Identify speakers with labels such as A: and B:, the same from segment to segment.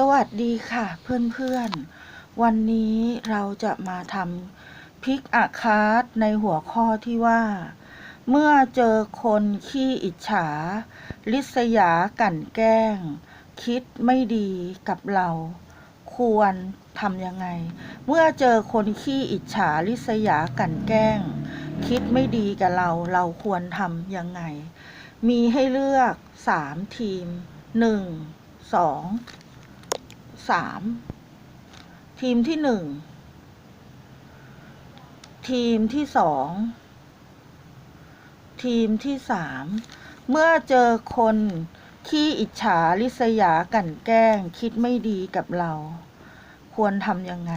A: สวัสดีค่ะเพื่อนๆ วันนี้เราจะมาทำพิกอาคาร์ดในหัวข้อที่ว่า เมื่อเจอคนขี้อิจฉา ลิษยากั่นแกล้ง คิดไม่ดีกับเรา ควรทำยังไง เมื่อเจอคนขี้อิจฉา ลิษยากั่นแกล้ง คิดไม่ดีกับเรา เราควรทำยังไง มีให้เลือกสามทีมหนึ่ง สามทีมที่หนึ่งทีมที่สองทีมที่สามเมื่อเจอคนขี้อิจฉาลิษยากันแกล้ง คิดไม่ดีกับเรา ควรทำยังไง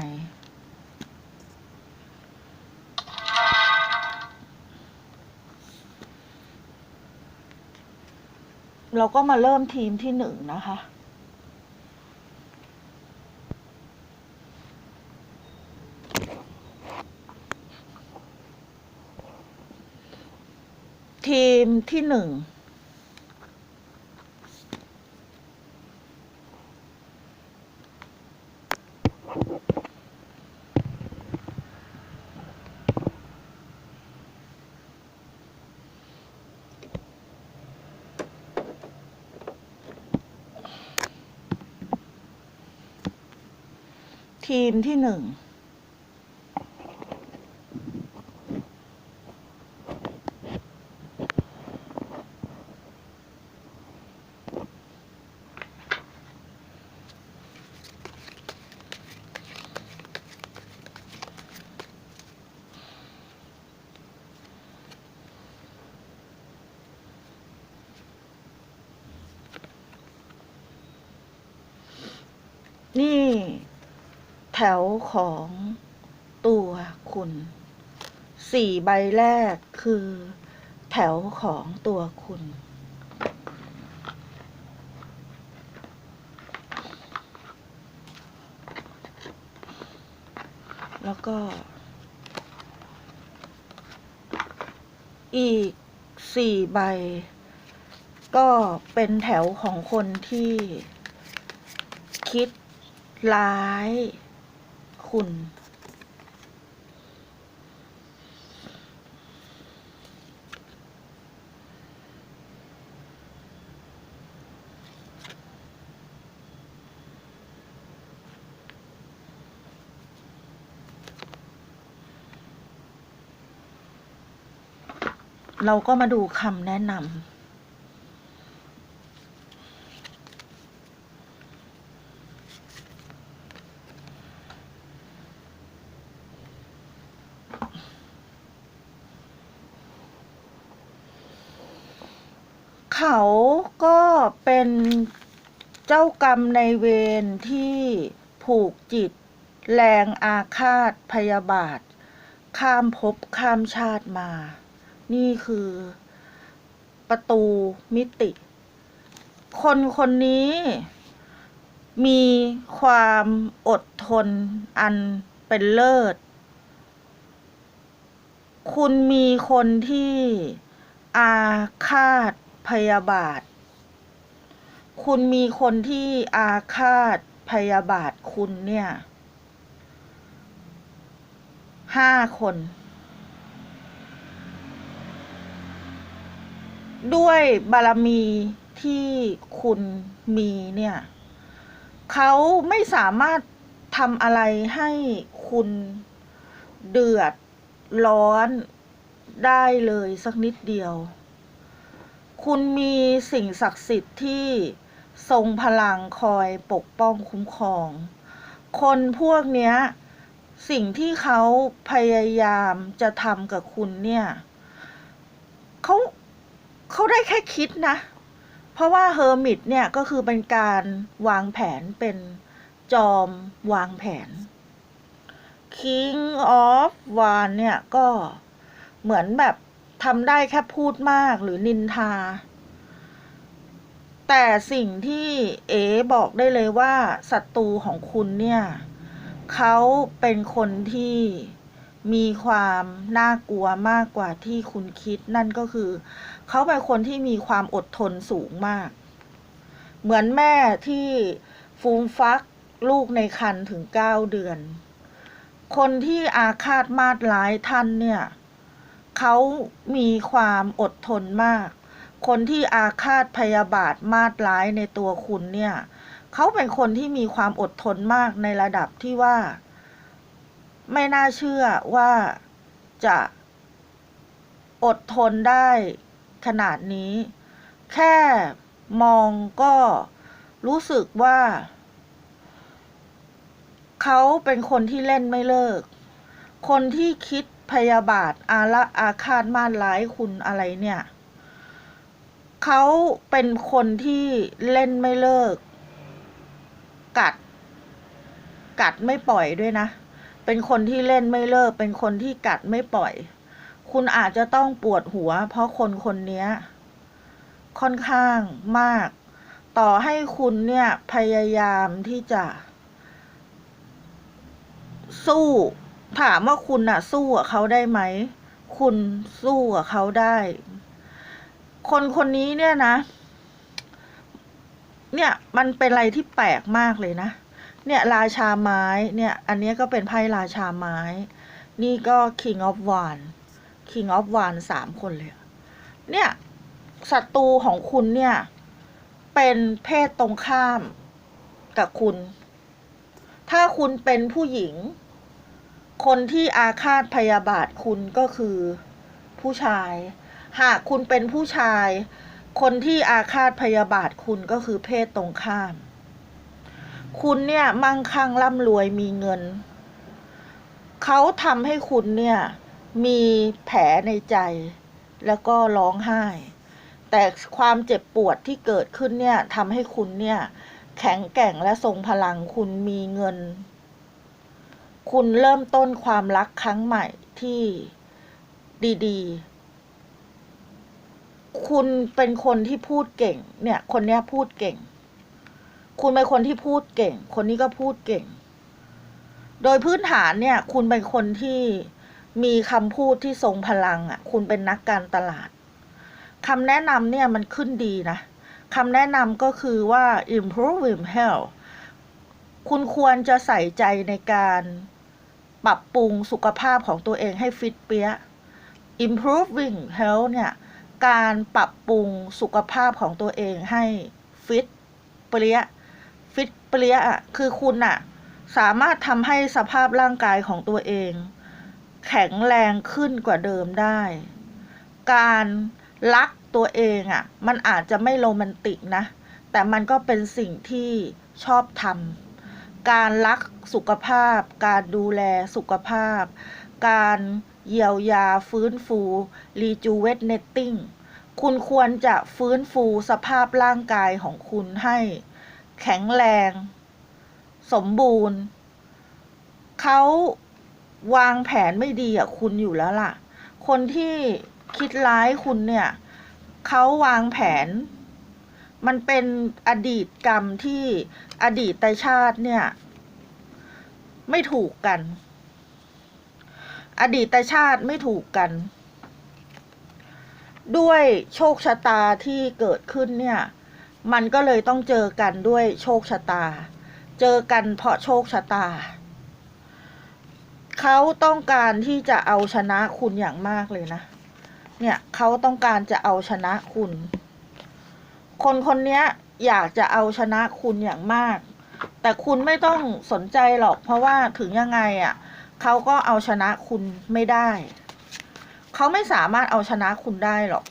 A: เราก็มาเริ่มทีมที่หนึ่งนะคะ ทีมที่หนึ่งทีมที่หนึ่ง นี่แถวของตัวคุณสี่ใบแรกคือแถวของตัวคุณ แล้วก็ อีกสี่ใบ ก็เป็นแถวของคนที่คิด ร้าย คุณ เราก็มาดูคำแนะนำ เขาก็เป็นเจ้ากรรมในเวรที่ผูกจิต แรงอาฆาตพยาบาท ข้ามภพข้ามชาติมา นี่คือประตูมิติ คนคนนี้มีความอดทนอันเป็นเลิศ คุณมีคนที่อาฆาต พยาบาท คุณมีคนที่อาฆาตพยาบาทคุณเนี่ยห้าคน ด้วยบารมีที่คุณมีเนี่ยเขาไม่สามารถทำอะไรให้คุณเดือดร้อนได้เลยสักนิดเดียว คุณมีสิ่งศักดิ์สิทธิ์ที่ทรงพลังคอยปกป้องคุ้มครอง คนพวกเนี้ย สิ่งที่เขาพยายามจะทำกับคุณเนี่ยเขาเขาได้แค่คิดนะ เพราะว่าเฮอร์มิตเนี่ยก็คือเป็นการวางแผนเป็นจอมวางแผน King of w a n เนี่ยก็เหมือนแบบ ทำได้แค่พูดมากหรือนินทา แต่สิ่งที่เอ๋บอกได้เลยว่าศัตรูของคุณเนี่ยเขาเป็นคนที่มีความน่ากลัวมากกว่าที่คุณคิดนั่นก็คือ เขาเป็นคนที่มีความอดทนสูงมาก เหมือนแม่ที่ฟูมฟักลูกในครรภ์ถึงเก้าเดือน คนที่อาฆาตมาดร้ายท่านเนี่ย เขามีความอดทนมาก คนที่อาฆาตพยาบาทมาดร้ายในตัวคุณเนี่ย เขาเป็นคนที่มีความอดทนมากในระดับที่ว่า ไม่น่าเชื่อว่าจะอดทนได้ขนาดนี้ แค่มองก็รู้สึกว่า เขาเป็นคนที่เล่นไม่เลิก คนที่คิด พยาบาทอาละอาฆาตมาร้ายคุณอะไรเนี่ยเขาเป็นคนที่เล่นไม่เลิก กัด กัดไม่ปล่อยด้วยนะ เป็นคนที่เล่นไม่เลิก เป็นคนที่กัดไม่ปล่อย คุณอาจจะต้องปวดหัว เพราะคนคนนี้ค่อนข้างมาก ต่อให้คุณเนี่ยพยายามที่จะ สู้ ถามว่าคุณอะสู้กับเขาได้ไหม คุณสู้กับเขาได้ คนคนนี้เนี่ยนะ เนี่ยมันเป็นอะไรที่แปลกมากเลยนะ เนี่ยราชาไม้เนี่ย อันนี้ก็เป็นไพ่ราชาไม้ นี่ก็ King of w a n d King of w a n d สามคนเลย เนี่ยศัตรูของคุณเนี่ย เป็นเพศตรงข้ามกับคุณ ถ้าคุณเป็นผู้หญิง คนที่อาฆาตพยาบาทคุณก็คือผู้ชาย หากคุณเป็นผู้ชาย คนที่อาฆาตพยาบาทคุณก็คือเพศตรงข้าม คุณเนี่ยมั่งคั่งร่ำรวยมีเงิน เขาทำให้คุณเนี่ยมีแผลในใจแล้วก็ร้องไห้ แต่ความเจ็บปวดที่เกิดขึ้นเนี่ยทำให้คุณเนี่ยแข็งแกร่งและทรงพลังคุณมีเงิน คุณเริ่มต้นความรักครั้งใหม่ที่ดีๆ คุณเป็นคนที่พูดเก่ง เนี่ย คนเนี้ยพูดเก่ง คุณเป็นคนที่พูดเก่ง คนนี้ก็พูดเก่ง โดยพื้นฐานเนี่ย คุณเป็นคนที่มีคำพูดที่ทรงพลังอะ คุณเป็นนักการตลาดคำแนะนำเนี่ยมันขึ้นดีนะคำแนะนำก็คือว่า improving health คุณควรจะใส่ใจในการปรับปรุงสุขภาพของตัวเองให้ฟิตเปี้ย improving health เนี่ย การปรับปรุงสุขภาพของตัวเองให้ฟิตเปรี้ย ฟิตเปรี้ยอะ คือคุณอะ สามารถทำให้สภาพร่างกายของตัวเอง แข็งแรงขึ้นกว่าเดิมได้ การรักตัวเองอะ มันอาจจะไม่โรแมนติกนะ แต่มันก็เป็นสิ่งที่ชอบทำ การรักสุขภาพ การดูแลสุขภาพ การเยียวยาฟื้นฟู rejuvenating คุณควรจะฟื้นฟูสภาพร่างกายของคุณให้ แข็งแรง สมบูรณ์ เขาวางแผนไม่ดีอะคุณอยู่แล้วล่ะ คนที่คิดร้ายคุณเนี่ย เขาวางแผน มันเป็นอดีตกรรมที่อดีตชาติเนี่ย ไม่ถูกกัน อดีตชาติไม่ถูกกัน ด้วยโชคชะตาที่เกิดขึ้นเนี่ย มันก็เลยต้องเจอกันด้วยโชคชะตา เจอกันเพราะโชคชะตา เขาต้องการที่จะเอาชนะคุณอย่างมากเลยนะ เนี่ยเขาต้องการจะเอาชนะคุณ คนคนนี้อยากจะเอาชนะคุณอย่างมาก แต่คุณไม่ต้องสนใจหรอก เพราะว่าถึงยังไงอะ่ะเขาก็เอาชนะคุณไม่ได้ เขาไม่สามารถเอาชนะคุณได้หรอก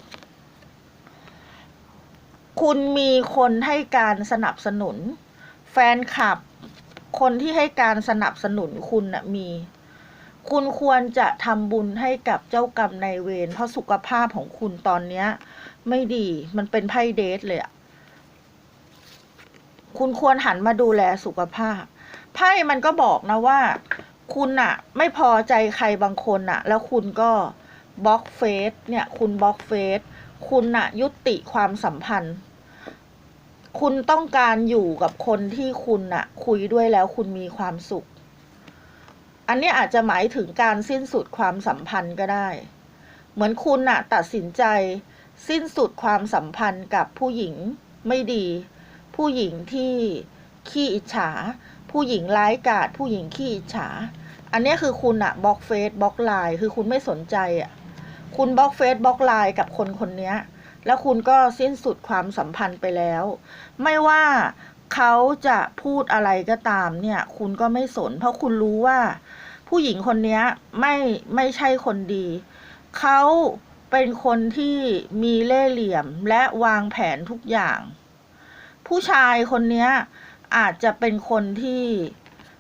A: คุณมีคนให้การสนับสนุน แฟนคลับ คนที่ให้การสนับสนุนคุณนะมี คุณควรจะทำบุญให้กับเจ้ากรรมนายเวรเพราะสุขภาพของคุณตอนเนี้ย ไม่ดี มันเป็นไพ่เดทเลยอะคุณควรหันมาดูแลสุขภาพ ไพ่มันก็บอกนะว่า คุณอะไม่พอใจใครบางคนอะแล้วคุณก็บล็อกเฟซเนี่ย คุณบล็อกเฟซคุณอะยุติความสัมพันธ์ คุณต้องการอยู่กับคนที่คุณอะคุยด้วยแล้วคุณมีความสุข อันนี้อาจจะหมายถึงการสิ้นสุดความสัมพันธ์ก็ได้ เหมือนคุณอะตัดสินใจ สิ้นสุดความสัมพันธ์กับผู้หญิงไม่ดี ผู้หญิงที่ขี้อิจฉา ผู้หญิงร้ายกาจผู้หญิงขี้อิจฉา อันนี้คือคุณอะบล็อกเฟซบล็อกไลน์คือคุณไม่สนใจอะคุณบล็อกเฟซบล็อกไลน์กับคนคนนี้แล้วคุณก็สิ้นสุดความสัมพันธ์ไปแล้ว ไม่ว่าเขาจะพูดอะไรก็ตามเนี่ย คุณก็ไม่สน เพราะคุณรู้ว่า ผู้หญิงคนนี้ไม่ไม่ใช่คนดี เขา เป็นคนที่มีเล่ห์เหลี่ยมและวางแผนทุกอย่าง ผู้ชายคนนี้อาจจะเป็นคนที่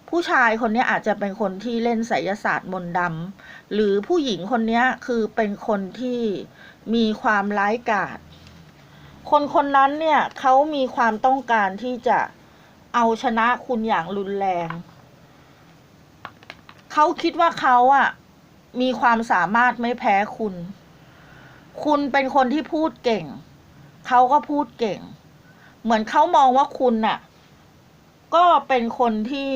A: ผู้ชายคนนี้อาจจะเป็นคนที่เล่นไสยศาสตร์มนต์ดำหรือผู้หญิงคนนี้คือเป็นคนที่มีความร้ายกาจคนคนนั้นเนี่ยเขามีความต้องการที่จะเอาชนะคุณอย่างรุนแรงเขาคิดว่าเขาอะมีความสามารถไม่แพ้คุณ คุณเป็นคนที่พูดเก่ง เขาก็พูดเก่ง เหมือนเขามองว่าคุณน่ะ ก็เป็นคนที่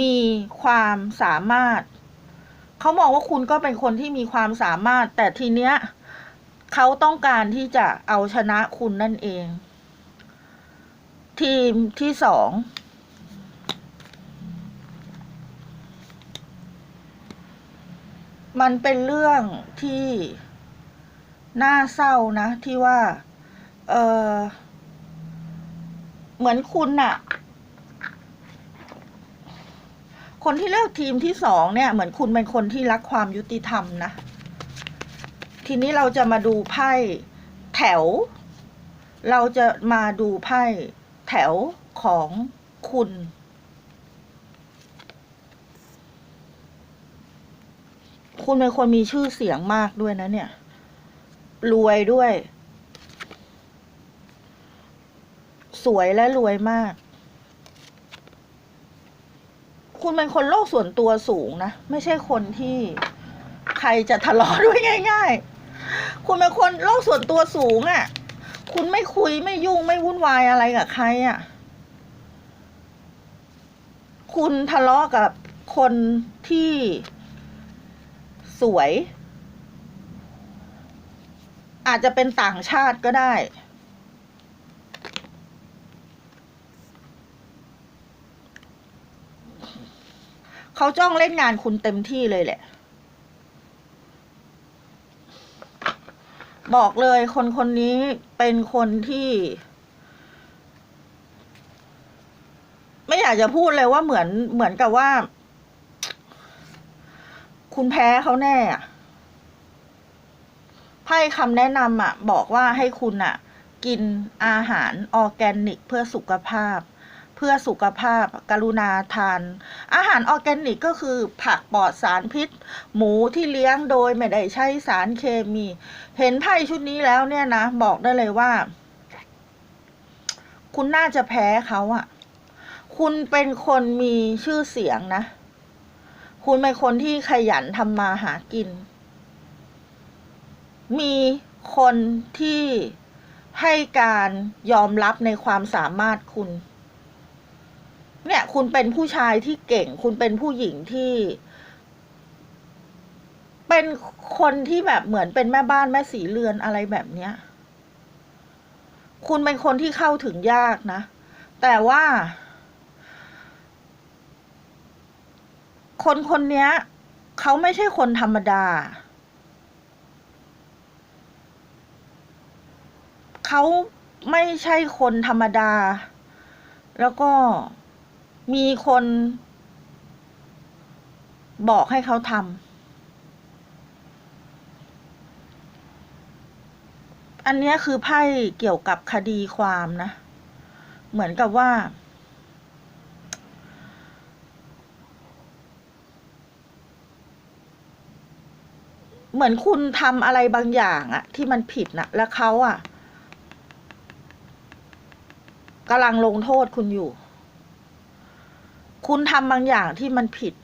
A: มีความสามารถ เขามองว่าคุณก็เป็นคนที่มีความสามารถ แต่ทีเนี้ยเขาต้องการที่จะเอาชนะคุณนั่นเอง ทีมที่สองมันเป็นเรื่องที่ น่าเศร้านะ ที่ว่า เออเหมือนคุณน่ะ คนที่เลือกทีมที่สองเนี่ย เหมือนคุณเป็นคนที่รักความยุติธรรมนะ ทีนี้เราจะมาดูไพ่แถว เราจะมาดูไพ่แถวของคุณ คุณเป็นคนมีชื่อเสียงมากด้วยนะเนี่ย รวยด้วย สวยและรวยมาก คุณเป็นคนโลกส่วนตัวสูงนะ ไม่ใช่คนที่ใครจะทะเลาะด้วยง่าย ๆ คุณเป็นคนโลกส่วนตัวสูงอะ่ะ คุณไม่คุยไม่ยุ่งไม่วุ่นวายอะไรกับใครอะ่ะ คุณทะเลาะกับคนที่สวย อาจจะเป็นต่างชาติก็ได้ เขาจ้องเล่นงานคุณเต็มที่เลยแหละ บอกเลยคนคนนี้เป็นคนที่ ไม่อยากจะพูดเลยว่าเหมือนเหมือนกับว่า คุณแพ้เขาแน่อะ พ่คำแนะนำอะบอกว่าให้คุณอะกินอาหารออร์แกนิกเพื่อสุขภาพ เพื่อสุขภาพกรุณาทาน อาหารออร์แกนิกก็คือผักปลอดสารพิษ หมูที่เลี้ยงโดยไม่ได้ใช้สารเคมี เห็นไพ่ชุดนี้แล้วเนี่ยนะ บอกได้เลยว่า คุณน่าจะแพ้เขาอะคุณเป็นคนมีชื่อเสียงนะ คุณเป็นคนที่ขยันทำมาหากิน มีคนที่ให้การยอมรับในความสามารถคุณ เนี่ย คุณเป็นผู้ชายที่เก่ง คุณเป็นผู้หญิงที่ เป็นคนที่แบบเหมือนเป็นแม่บ้านแม่สีเรือนอะไรแบบเนี้ย คุณเป็นคนที่เข้าถึงยากนะ แต่ว่า คนคนนี้เขาไม่ใช่คนธรรมดา เขาไม่ใช่คนธรรมดา แล้วก็มีคน บอกให้เขาทำอันนี้คือไพ่เกี่ยวกับคดีความนะ เหมือนกับว่า เหมือนคุณทำอะไรบางอย่างอะที่มันผิดนะแล้วเขาอะ กำลังลงโทษคุณอยู่ คุณทำบางอย่างที่มันผิด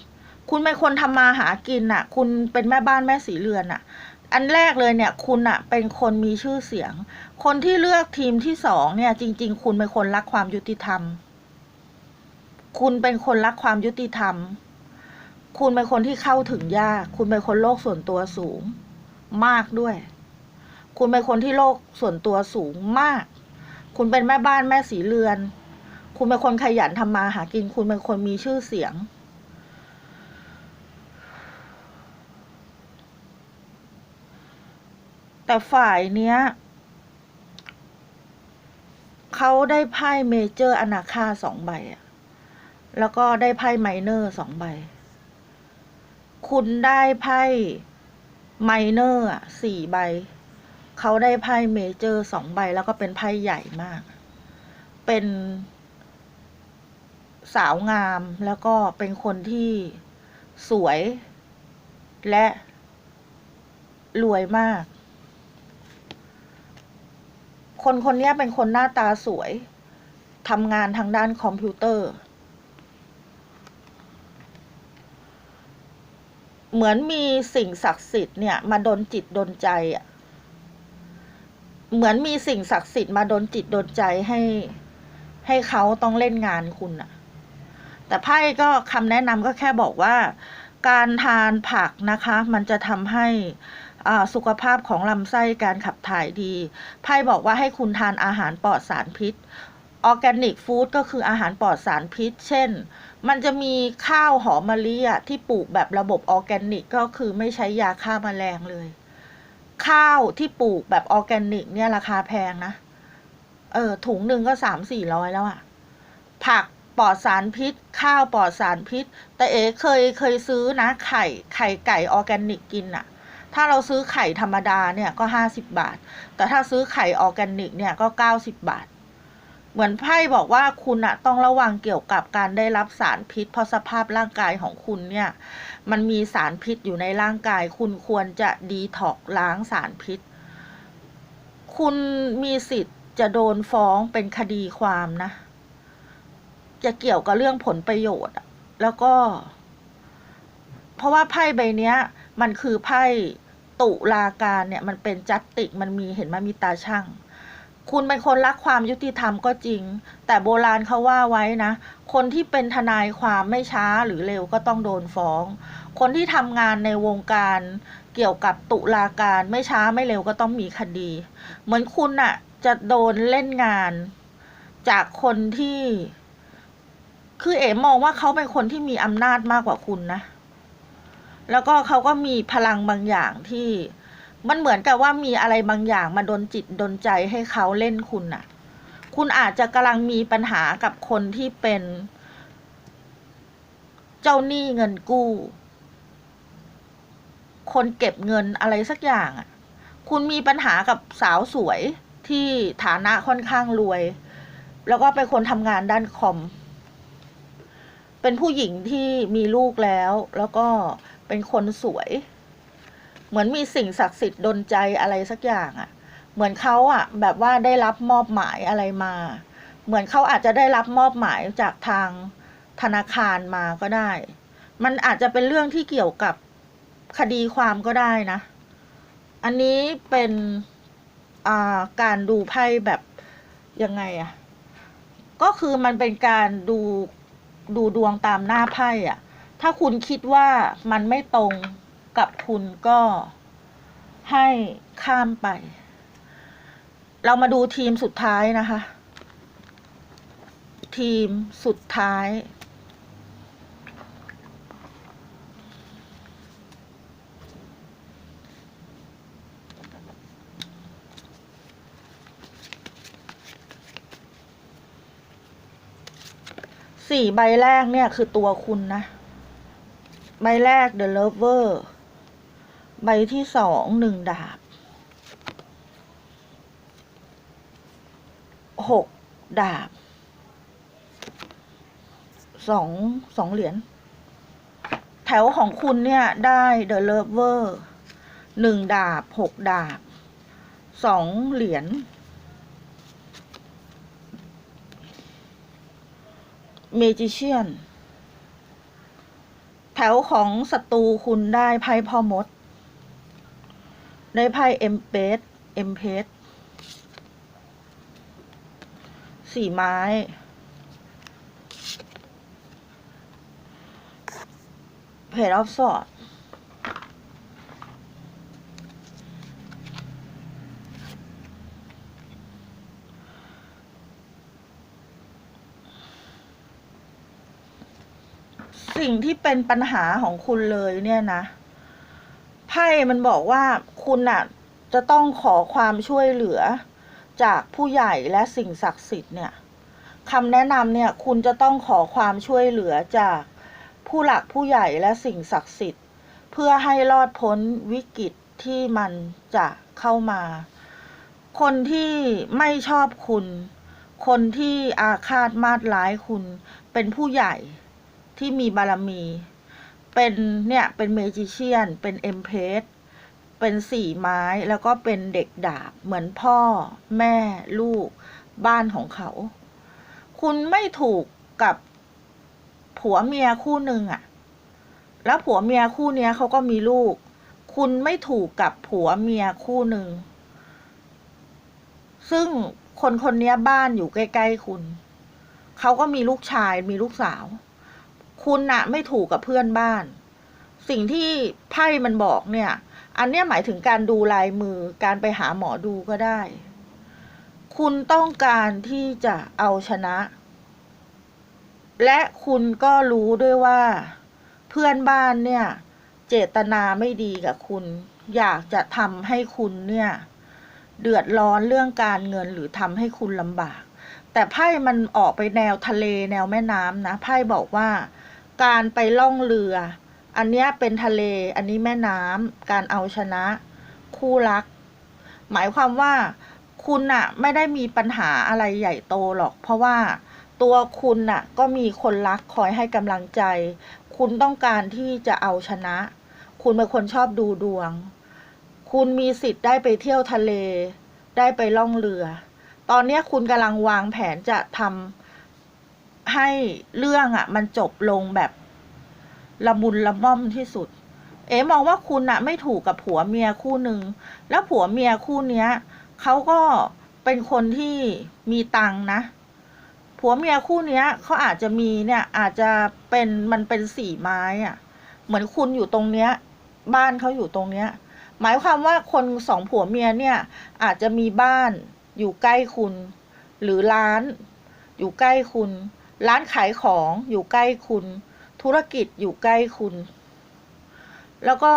A: คุณเป็นคนทำมาหากินน่ะ คุณเป็นแม่บ้านแม่สีเรือนน่ะ อันแรกเลยเนี่ย คุณอะเป็นคนมีชื่อเสียง คนที่เลือกทีมที่สองเนี่ย จริง ๆ คุณเป็นคนรักความยุติธรรม คุณเป็นคนรักความยุติธรรม คุณเป็นคนที่เข้าถึงยาก คุณเป็นคนโลกส่วนตัวสูง มากด้วย คุณเป็นคนที่โลกส่วนตัวสูงมาก คุณเป็นแม่บ้านแม่สีเรือน คุณเป็นคนขยันทำมาหากิน คุณเป็นคนมีชื่อเสียง แต่ฝ่ายเนี้ยเขาได้ไพ่เมเจอร์อนาคาสองใบอะแล้วก็ได้ไพ่ไมเนอร์สองใบ คุณได้ไพ่ไมเนอร์สี่ใบ เขาได้ไพ่เมเจอร์สองใบแล้วก็เป็นไพ่ใหญ่มาก เป็นสาวงามแล้วก็เป็นคนที่สวยและรวยมาก คนคนนี้เป็นคนหน้าตาสวยทำงานทางด้านคอมพิวเตอร์ เหมือนมีสิ่งศักดิ์สิทธิ์เนี่ย มาดนจิตดนใจอะ เหมือนมีสิ่งศักดิ์สิทธิ์มาดนจิตดนใจให้ ให้เขาต้องเล่นงานคุณอะแต่ไพ่ก็คำแนะนำก็แค่บอกว่า การทานผักนะคะ มันจะทำให้อาสุขภาพของลำไส้การขับถ่ายดีไพ่บอกว่าให้คุณทานอาหารปลอดสารพิษออร์แกนิกฟู้ดก็คืออาหารปลอดสารพิษ เช่น มันจะมีข้าวหอมมะลิอะที่ปลูกแบบระบบออร์แกนิก ก็คือไม่ใช้ยาฆ่าแมลงเลย ข้าวที่ปลูกแบบออร์แกนิก เนี่ยราคาแพงนะ เออ ถุงหนึ่งก็สามสี่ร้อยแล้วอะผักปลอดสารพิษ ข้าวปลอดสารพิษ แต่เอ๋เคยเคยซื้อนะไข่ไข่ไก่ออร์แกนิกกินอะถ้าเราซื้อไข่ธรรมดาเนี่ยก็ห้าสิบบาท แต่ถ้าซื้อไข่ออร์แกนิกเนี่ยก็เก้าสิบบาท เหมือนไพ่บอกว่าคุณอะต้องระวังเกี่ยวกับการได้รับสารพิษ เพราะสภาพร่างกายของคุณเนี่ย มันมีสารพิษอยู่ในร่างกาย คุณควรจะดีท็อกล้างสารพิษ คุณมีสิทธิ์จะโดนฟ้องเป็นคดีความนะ จะเกี่ยวกับเรื่องผลประโยชน์ แล้วก็ เพราะว่าไพ่ใบเนี้ยมันคือไพ่ตุลาการเนี่ย มันเป็นจัตติกมันมีเห็นมันมีตาช่าง คุณเป็นคนรักความยุติธรรมก็จริง แต่โบราณเขาว่าไว้นะ คนที่เป็นทนายความไม่ช้าหรือเร็วก็ต้องโดนฟ้อง คนที่ทำงานในวงการเกี่ยวกับตุลาการไม่ช้าไม่เร็วก็ต้องมีคดี เหมือนคุณน่ะ จะโดนเล่นงาน จากคนที่ คือเอ๋มองว่าเขาเป็นคนที่มีอำนาจมากกว่าคุณนะ แล้วก็เขาก็มีพลังบางอย่างที่ มันเหมือนกับว่ามีอะไรบางอย่างมาดนจิตดนใจให้เขาเล่นคุณน่ะ คุณอาจจะกำลังมีปัญหากับคนที่เป็น เจ้าหนี้เงินกู้ คนเก็บเงินอะไรสักอย่างอะ คุณมีปัญหากับสาวสวยที่ฐานะค่อนข้างรวย แล้วก็เป็นคนทำงานด้านคอม เป็นผู้หญิงที่มีลูกแล้ว แล้วก็เป็นคนสวย เหมือนมีสิ่งศักดิ์สิทธิ์ดนใจอะไรสักอย่างอะ่ะ เหมือนเขาอะ่ะ แบบว่าได้รับมอบหมายอะไรมา เหมือนเขาอาจจะได้รับมอบหมายจากทางธนาคารมาก็ได้ มันอาจจะเป็นเรื่องที่เกี่ยวกับคดีความก็ได้นะ อันนี้เป็นาการดูไพ่แบบยังไงอะก็คือมันเป็นการดูดูดวงตามหน้าไพ่อะถ้าคุณคิดว่ามันไม่ตรง กับคุณก็ให้ข้ามไป เรามาดูทีมสุดท้ายนะคะ ทีมสุดท้าย สี่ใบแรกเนี่ยคือตัวคุณนะ ใบแรก The Lover ใบที่สองหนึ่งดาบหกดาบสองสองเหรียญแถวของคุณเนี่ยได้ The Lover หนึ่งดาบหกดาบสองเหรียญเมจิเชียน แถวของศัตรูคุณได้ไพ่พ่อมด ในไพ่เอ็มเพสเอ็มเพสสี่ไม้ เพจออฟสอดสิ่งที่เป็นปัญหาของคุณเลยเนี่ยนะ ไพ่มันบอกว่าคุณน่ะจะต้องขอความช่วยเหลือ จากผู้ใหญ่และสิ่งศักดิ์สิทธิ์เนี่ยคำแนะนำเนี่ยคุณจะต้องขอความช่วยเหลือจากผู้หลักผู้ใหญ่และสิ่งศักดิ์สิทธิ์ เพื่อให้รอดพ้นวิกฤตที่มันจะเข้ามา คนที่ไม่ชอบคุณ คนที่อาฆาตมาดร้ายคุณ เป็นผู้ใหญ่ที่มีบารมี เป็นเนี่ย เป็นเมจิเชียน เป็นเอ็มเพสเป็นสี่ไม้แล้วก็เป็นเด็กดาบเหมือนพ่อ แม่ลูก บ้านของเขา คุณไม่ถูกกับผัวเมียคู่หนึ่งอะแล้วผัวเมียคู่เนี้ยเขาก็มีลูก คุณไม่ถูกกับผัวเมียคู่หนึ่ง ซึ่งคนคนนี้บ้านอยู่ใกล้ ๆ คุณ เขาก็มีลูกชายมีลูกสาว คุณน่ะไม่ถูกกับเพื่อนบ้าน สิ่งที่ไพ่มันบอกเนี่ย อันเนี้ยหมายถึงการดูลายมือการไปหาหมอดูก็ได้ คุณต้องการที่จะเอาชนะ และคุณก็รู้ด้วยว่า เพื่อนบ้านเนี่ย เจตนาไม่ดีกับคุณ อยากจะทำให้คุณเนี่ยเดือดร้อนเรื่องการเงินหรือทำให้คุณลำบาก แต่ไพ่มันออกไปแนวทะเลแนวแม่น้ำนะไพ่บอกว่า การไปล่องเรือ อันนี้เป็นทะเล อันนี้แม่น้ำการเอาชนะ คู่รัก หมายความว่าคุณน่ะ ไม่ได้มีปัญหาอะไรใหญ่โตหรอก เพราะว่าตัวคุณน่ะ ก็มีคนรักคอยให้กำลังใจ คุณต้องการที่จะเอาชนะ คุณเป็นคนชอบดูดวง คุณมีสิทธิ์ได้ไปเที่ยวทะเล ได้ไปล่องเรือ ตอนนี้คุณกำลังวางแผนจะทำ ให้เรื่องอะ่ะ มันจบลงแบบละมุนละม่อมที่สุด เอ๋มองว่าคุณอะไม่ถูกกับผัวเมียคู่หนึ่งแล้วผัวเมียคู่เนี้ยเขาก็เป็นคนที่มีตังนะ ผัวเมียคู่เนี้ยเขาอาจจะมีเนี่ย อาจจะเป็นมันเป็นสี่ไม้อะเหมือนคุณอยู่ตรงเนี้ย บ้านเขาอยู่ตรงเนี้ย หมายความว่าคนสองผัวเมียเนี่ย อาจจะมีบ้านอยู่ใกล้คุณ หรือร้านอยู่ใกล้คุณ ร้านขายของอยู่ใกล้คุณ ธุรกิจอยู่ใกล้คุณ แล้วก็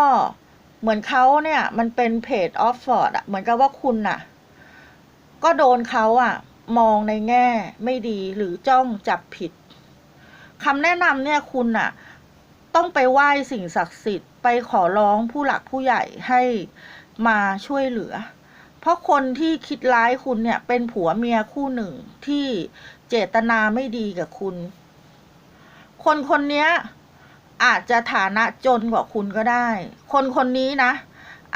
A: เหมือนเขาเนี่ย มันเป็นเพจออฟฟอร์ดอะเหมือนกับว่าคุณน่ะ ก็โดนเขาอะมองในแง่ไม่ดีหรือจ้องจับผิดคำแนะนำเนี่ยคุณน่ะ ต้องไปไหว้สิ่งศักดิ์สิทธิ์ไปขอร้องผู้หลักผู้ใหญ่ให้มาช่วยเหลือ เพราะคนที่คิดร้ายคุณเนี่ย เป็นผัวเมียคู่หนึ่งที่ เจตนาไม่ดีกับคุณ คนคนนี้อาจจะฐานะจนกว่าคุณก็ได้ คนคนนี้นะ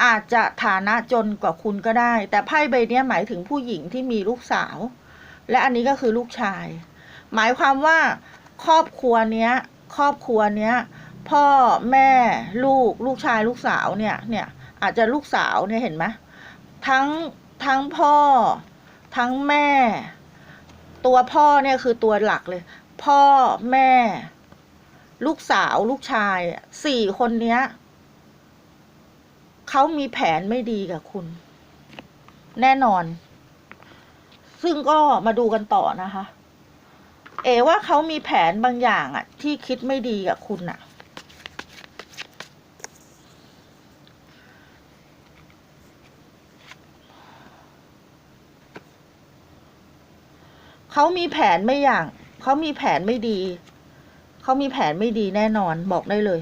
A: อาจจะฐานะจนกว่าคุณก็ได้ แต่ไพ่ใบนี้หมายถึงผู้หญิงที่มีลูกสาว และอันนี้ก็คือลูกชาย หมายความว่า ครอบครัวเนี้ย ครอบครัวเนี้ย พ่อแม่ลูกลูกชายลูกสาวเนี่ยเนี่ยอาจจะลูกสาวเนี่ยเห็นไหมทั้งทั้งพ่อ ทั้งแม่ ตัวพ่อเนี่ยคือตัวหลักเลย พ่อแม่ ลูกสาวลูกชายสี่คนเนี้ยเขามีแผนไม่ดีกับคุณ แน่นอน ซึ่งก็มาดูกันต่อนะคะ เอว่าเขามีแผนบางอย่างอะที่คิดไม่ดีกับคุณอะ เขามีแผนไม่อย่าง เขามีแผนไม่ดี เขามีแผนไม่ดีแน่นอนบอกได้เลย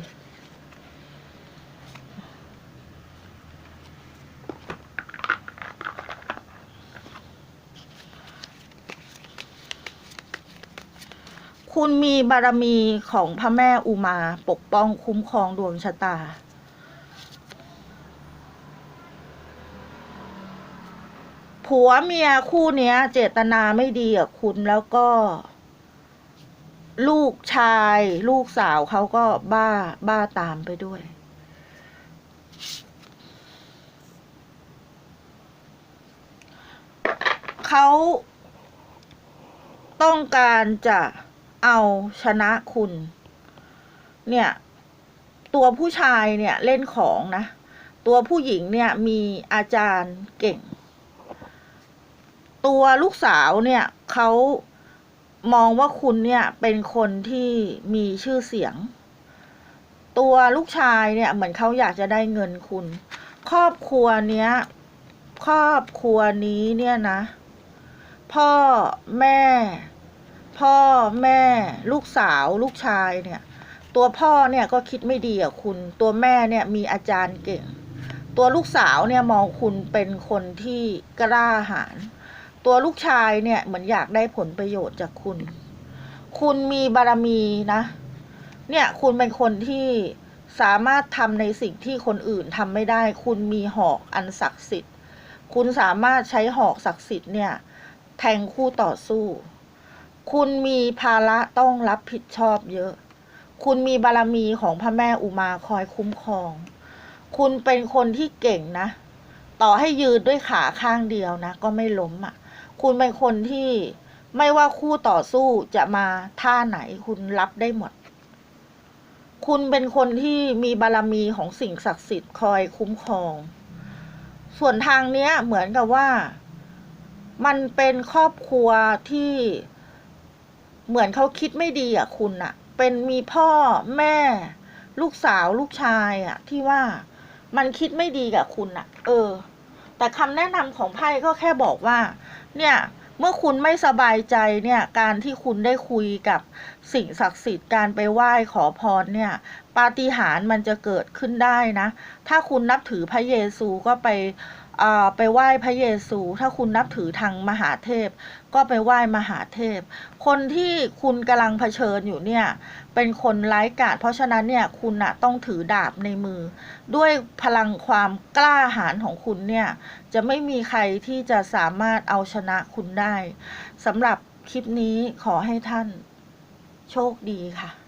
A: คุณมีบารมีของพระแม่อุมาปกป้องคุ้มครองดวงชะตา ผัวเมียคู่เนี้ย เจตนาไม่ดีกับคุณแล้วก็ ลูกชาย ลูกสาวเขาก็บ้าบ้าตามไปด้วย เขาต้องการจะเอาชนะคุณ เนี่ย ตัวผู้ชายเนี่ยเล่นของนะ ตัวผู้หญิงเนี่ยมีอาจารย์เก่ง ตัวลูกสาวเนี่ยเขามองว่าคุณเนี่ยเป็นคนที่มีชื่อเสียง ตัวลูกชายเนี่ยเหมือนเขาอยากจะได้เงินคุณ ครอบครัวเนี้ย ครอบครัวนี้เนี่ยนะ พ่อแม่ พ่อแม่ ลูกสาวลูกชายเนี่ย ตัวพ่อเนี่ยก็คิดไม่ดีกับคุณ ตัวแม่เนี่ยมีอาจารย์เก่ง ตัวลูกสาวเนี่ยมองคุณเป็นคนที่กล้าหาญ ตัวลูกชายเนี่ย เหมือนอยากได้ผลประโยชน์จากคุณ คุณมีบารมีนะ เนี่ยคุณเป็นคนที่สามารถทำในสิ่งที่คนอื่นทำไม่ได้ คุณมีหอกอันศักดิ์สิทธิ์ คุณสามารถใช้หอกศักดิ์สิทธิ์เนี่ย แทงคู่ต่อสู้ คุณมีภาระต้องรับผิดชอบเยอะ คุณมีบารมีของพระแม่อุมาคอยคุ้มครอง คุณเป็นคนที่เก่งนะ ต่อให้ยืนด้วยขาข้างเดียวนะ ก็ไม่ล้มอะ คุณเป็นคนที่ไม่ว่าคู่ต่อสู้จะมาท่าไหนคุณรับได้หมด คุณเป็นคนที่มีบารมีของสิ่งศักดิ์สิทธิ์คอยคุ้มครอง ส่วนทางเนี้ยเหมือนกับว่า มันเป็นครอบครัวที่เหมือนเขาคิดไม่ดีอะคุณอะ เป็นมีพ่อแม่ ลูกสาวลูกชายอะ ที่ว่ามันคิดไม่ดีกับคุณอะ เออ แต่คำแนะนำของไพ่ก็แค่บอกว่า เนี่ยเมื่อคุณไม่สบายใจเนี่ยการที่คุณได้คุยกับสิ่งศักดิ์สิทธิ์การไปไหว้ขอพรเนี่ยปาฏิหาริย์มันจะเกิดขึ้นได้นะ ถ้าคุณนับถือพระเยซูก็ไปอ่าไปไหว้พระเยซู ถ้าคุณนับถือทางมหาเทพ ก็ไปไหว้มหาเทพ คนที่คุณกำลังเผชิญอยู่เนี่ย เป็นคนไร้กาจเพราะฉะนั้นเนี่ยคุณนะต้องถือดาบในมือ ด้วยพลังความกล้าหาญของคุณเนี่ย จะไม่มีใครที่จะสามารถเอาชนะคุณได้สำหรับคลิปนี้ขอให้ท่านโชคดีค่ะ